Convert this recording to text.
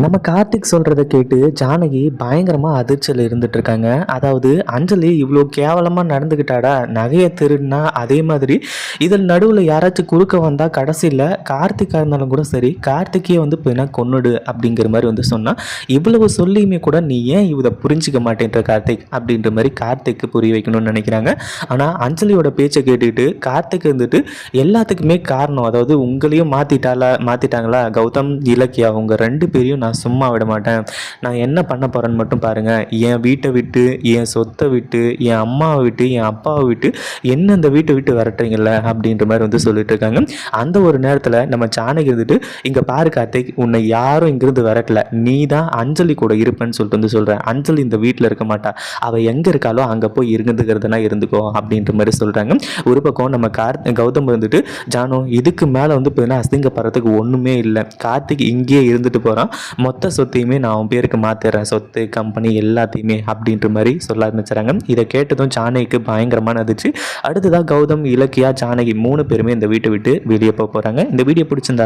நம்ம கார்த்திக் சொல்கிறத கேட்டு ஜானகி பயங்கரமாக அதிர்ச்சியில் இருந்துட்டு இருக்காங்க. அதாவது அஞ்சலி இவ்வளோ கேவலமாக நடந்துக்கிட்டாடா நகையை திருடினா அதே மாதிரி இதில் நடுவில் யாராச்சும் குறுக்க வந்தால் கடைசியில் கார்த்திக்காக இருந்தாலும் கூட சரி கார்த்திக்கே வந்து போயினா கொன்னுடு அப்படிங்கிற மாதிரி வந்து சொன்னால் இவ்வளவு சொல்லியுமே கூட நீ ஏன் இதை புரிஞ்சிக்க மாட்டேன்ற கார்த்திக் அப்படின்ற மாதிரி கார்த்திக்கு புரிய வைக்கணும்னு நினைக்கிறாங்க. ஆனால் அஞ்சலியோட பேச்சை கேட்டுக்கிட்டு கார்த்திக் வந்துட்டு எல்லாத்துக்குமே காரணம் அதாவது உங்களையும் மாற்றிட்டாலா மாற்றிட்டாங்களா கௌதம் இலக்கியா அவங்க ரெண்டு பேரையும் நான் சும்மா விட மாட்டேன். நான் என்ன பண்ண போகிறேன்னு மட்டும் பாருங்கள் என் வீட்டை விட்டு என் சொத்தை விட்டு என் அம்மாவை விட்டு என் அப்பாவை விட்டு என்ன அந்த வீட்டை விட்டு விரட்டுறீங்கல்ல அப்படின்ற மாதிரி வந்து சொல்லிட்டு இருக்காங்க. அந்த ஒரு நேரத்தில் நம்ம சாணகி இருந்துட்டு இங்கே பாரு கார்த்திக் உன்னை யாரும் இங்கிருந்து விரட்டல. நீ தான் அஞ்சலி கூட இருப்பேன்னு சொல்லிட்டு வந்து சொல்கிறேன் அஞ்சலி இந்த வீட்டில் இருக்க மாட்டா. அவள் எங்கே இருக்காளோ அங்கே போய் இருந்துக்கிறதுனா இருந்துக்கோ அப்படின்ற மாதிரி சொல்கிறாங்க ஒரு பக்கம் நம்ம கார் கௌதம் வந்துட்டு ஜானு இதுக்கு மேலே வந்து பார்த்தீங்கன்னா அசிங்கப்படுறதுக்கு ஒன்றுமே இல்லை. கார்த்திக் இங்கேயே இருந்துட்டு போகிறான் மொத்த சொத்தையுமே நான் அவன் பேருக்கு மாற்றிடுறேன் சொத்து கம்பெனி எல்லாத்தையுமே அப்படின்ற மாதிரி சொல்ல ஆரம்பிச்சுறாங்க இதை கேட்டதும் ஜானகிக்கு பயங்கரமான நடந்துச்சு அடுத்ததாக கௌதம் இலக்கியா ஜானகி மூணு பேருமே இந்த வீட்டை விட்டு வெளியே போக போகிறாங்க இந்த வீடியோ பிடிச்சிருந்தா